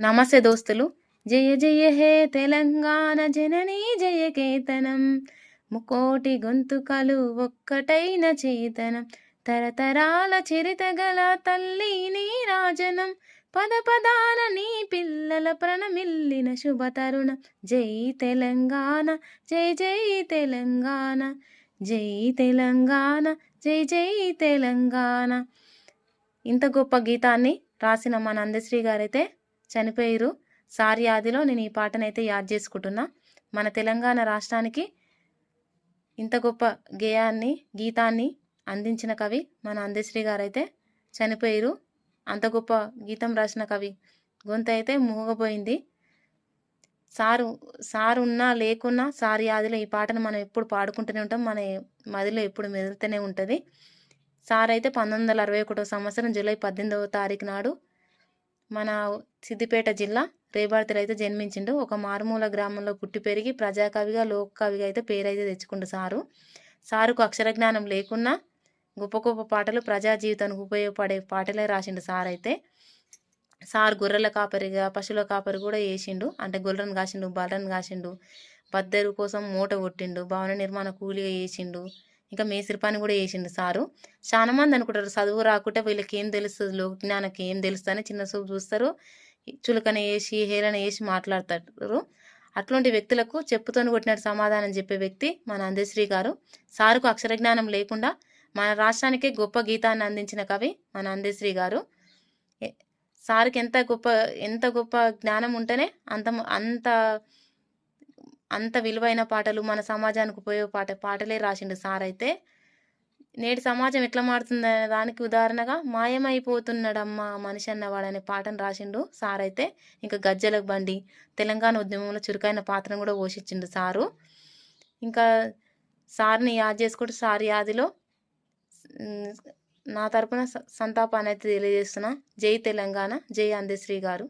నమస్తే దోస్తులు. జయ జయ హే తెలంగాణ జననీ జయ కేతనం. ముకోటి గొంతుకలు ఒక్కటైన చేతనం. తరతరాల చరిత గల తల్లి నీ రాజనం. పద పదాన నీ పిల్లల ప్రణమిల్లిన శుభ తరుణం. జై తెలంగాణ జై జై తెలంగాణ జై తెలంగాణ జై జై తెలంగాణ. ఇంత గొప్ప గీతాన్ని రాసిన మన అందశ్రీ గారైతే చనిపోయారు. సారి ఆదిలో నేను ఈ పాటనైతే యాద్ చేసుకుంటున్నా. మన తెలంగాణ రాష్ట్రానికి ఇంత గొప్ప గేయాన్ని గీతాన్ని అందించిన కవి మన అందశ్రీ గారైతే చనిపోయారు. అంత గొప్ప గీతం రాసిన కవి. గొంతు అయితే మూగపోయింది సారు సారు ఉన్నా లేకున్నా సారి ఆదిలో ఈ పాటను మనం ఎప్పుడు పాడుకుంటూనే ఉంటాం. మన మదిలో ఎప్పుడు మెదులుతూనే ఉంటుంది. సార్ అయితే పంతొమ్మిది వందల అరవై ఒకటో సంవత్సరం జూలై పద్దెనిమిదవ తారీఖు నాడు మన సిద్దిపేట జిల్లా రేబార్తిలో అయితే జన్మించిండు. ఒక మారుమూల గ్రామంలో పుట్టి పెరిగి ప్రజాకవిగా లోక కవిగా అయితే పేరైతే తెచ్చుకుండు సారు. సారుకు అక్షర జ్ఞానం లేకున్నా గొప్ప గొప్ప పాటలు ప్రజా జీవితానికి ఉపయోగపడే పాటలే రాసిండు సార్ అయితే సార్ గొర్రెల కాపరిగా పశువుల కాపరి కూడా వేసిండు అంటే గొర్రెను కాసిండు బర్రెను కాసిండు. బద్దెరు కోసం మూట కొట్టిండు. భవన నిర్మాణ కూలిగా వేసిండు ఇంకా మేసిరి పని కూడా చేసిండు సారు. చాలా మంది అనుకుంటారు చదువు రాకుంటే వీళ్ళకి ఏం తెలుస్తుంది లోకజ్ఞానకి ఏం తెలుస్తుంది చిన్న చూపు చూస్తారు. చులకన వేసి హేళన వేసి మాట్లాడతారు. అట్లాంటి వ్యక్తులకు చెప్పుతోని కొట్టినట్టు సమాధానం చెప్పే వ్యక్తి మన అందశ్రీ గారు. సారుకు అక్షర జ్ఞానం లేకుండా మన రాష్ట్రానికే గొప్ప గీతాన్ని అందించిన కవి మన అందశ్రీ గారు. సార్కి ఎంత గొప్ప ఎంత గొప్ప జ్ఞానం ఉంటేనే అంత అంత అంత విలువైన పాటలు మన సమాజానికి ఉపయోగ పాట పాటలే రాసిండు సార్ అయితే. నేటి సమాజం ఎట్లా మారుతుందనే దానికి ఉదాహరణగా మాయమైపోతున్నాడమ్మా మనిషి అన్నవాడు అనే పాటను రాసిండు సార్ అయితే. ఇంకా గజ్జల బండి తెలంగాణ ఉద్యమంలో చురుకైన పాత్రను కూడా పోషించిండు సారు. ఇంకా సార్ని యాద్ చేసుకుంటూ సార్ యాదిలో నా తరపున స- సంతాపాన్ని అయితే తెలియజేస్తున్నా. జై తెలంగాణ జై అందశ్రీ గారు.